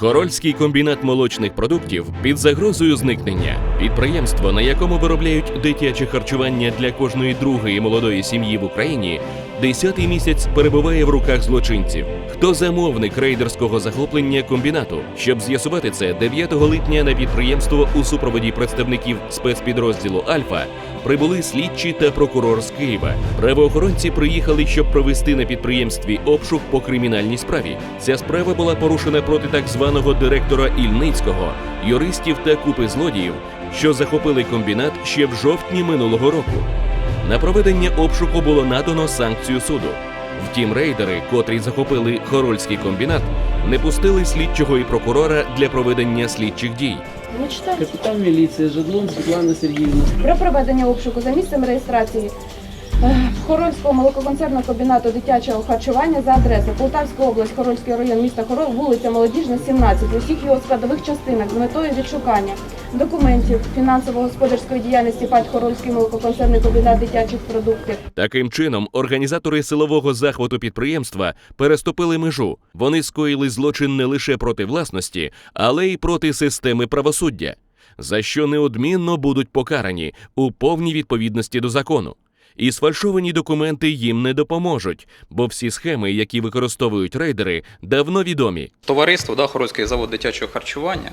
Хорольський комбінат молочних продуктів під загрозою зникнення. Підприємство, на якому виробляють дитяче харчування для кожної другої молодої сім'ї в Україні, десятий місяць перебуває в руках злочинців. Хто замовник рейдерського захоплення комбінату? Щоб з'ясувати це, 9 липня на підприємство у супроводі представників спецпідрозділу Альфа прибули слідчі та прокурор з Києва. Правоохоронці приїхали, щоб провести на підприємстві обшук по кримінальній справі. Ця справа була порушена проти так званого директора Ільницького, юристів та купи злодіїв, що захопили комбінат ще в жовтні минулого року. На проведення обшуку було надано санкцію суду. Втім, рейдери, котрі захопили хорольський комбінат, не пустили слідчого і прокурора для проведення слідчих дій. Ну, читайте. Капітан міліції Жадлон Світлана Сергіївна. Про проведення обшуку за місцем реєстрації Хорольського молококонцерну комбінату дитячого харчування за адресою Полтавська область, Хорольський район міста Хорол, вулиця Молодіжна, 17, в усіх його складових частинах з метою відшукання документів фінансово-господарської діяльності ПАД Хорольський молококонцерний комбінат дитячих продуктів. Таким чином, організатори силового захвату підприємства переступили межу. Вони скоїли злочин не лише проти власності, але й проти системи правосуддя, за що неодмінно будуть покарані у повній відповідності до закону. І сфальшовані документи їм не допоможуть, бо всі схеми, які використовують рейдери, давно відомі. Товариство да, Хорольський завод дитячого харчування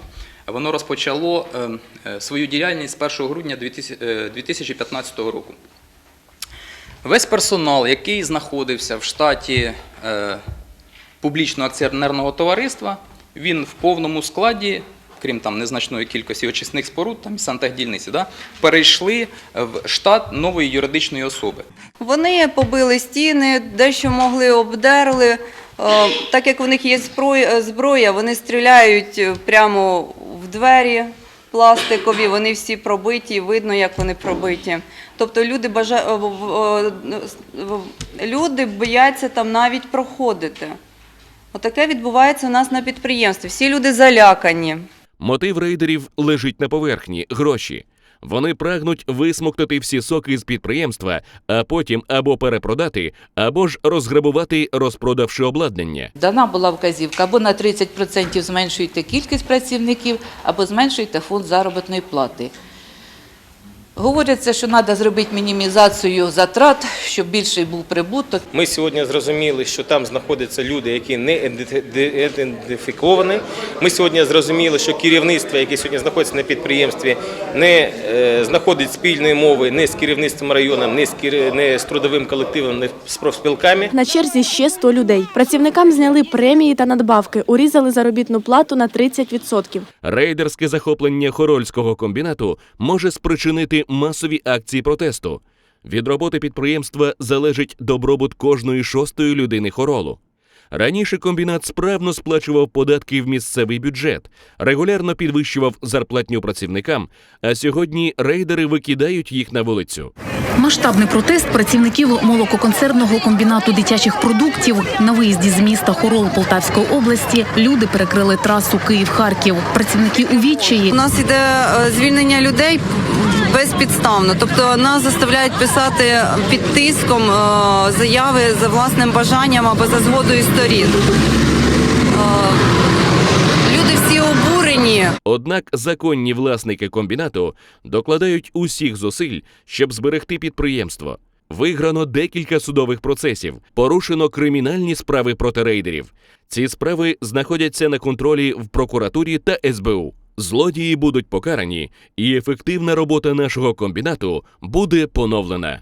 воно розпочало е, е, свою діяльність з 1 грудня 2000, е, 2015 року. Весь персонал, який знаходився в штаті е, публічного акціонерного товариства, він в повному складі, крім там незначної кількості очисних споруд там, і сантехдільниці, да, перейшли в штат нової юридичної особи. Вони побили стіни, дещо могли обдерли. Е, Так як у них є зброя, зброя, вони стріляють е, прямо в двері пластикові, вони всі пробиті, видно, як вони пробиті. Тобто люди, бажа... е, е, люди бояться там навіть проходити. Отаке відбувається у нас на підприємстві. Всі люди залякані. Мотив рейдерів лежить на поверхні гроші. Вони прагнуть висмоктати всі соки з підприємства, а потім або перепродати, або ж розграбувати, розпродавши обладнання. Дана була вказівка або на 30% зменшуйте кількість працівників, або зменшуйте фонд заробітної плати. Говориться, що треба зробити мінімізацію затрат, щоб більший був прибуток. Ми сьогодні зрозуміли, що там знаходяться люди, які не іденти- ідентифіковані. Ми сьогодні зрозуміли, що керівництво, яке сьогодні знаходиться на підприємстві, не е, знаходить спільної мови ні з керівництвом району, ні з, кер- ні з трудовим колективом, ні з профспілками. На черзі ще 100 людей. Працівникам зняли премії та надбавки, урізали заробітну плату на 30%. Рейдерське захоплення хорольського комбінату може спричинити масові акції протесту. Від роботи підприємства залежить добробут кожної шостої людини хоролу. Раніше комбінат справно сплачував податки в місцевий бюджет, регулярно підвищував зарплатню працівникам, а сьогодні рейдери викидають їх на вулицю. Масштабний протест працівників молококонцерного комбінату дитячих продуктів на виїзді з міста Хорол Полтавської області люди перекрили трасу Київ-Харків. Працівники у відчаї У нас іде е, звільнення людей безпідставно. Тобто нас заставляють писати під тиском е, заяви за власним бажанням або за згодою сторін. Е, Люди всі обурені. Однак законні власники комбінату докладають усіх зусиль, щоб зберегти підприємство. Виграно декілька судових процесів, порушено кримінальні справи проти рейдерів. Ці справи знаходяться на контролі в прокуратурі та СБУ. Злодії будуть покарані, і ефективна робота нашого комбінату буде поновлена.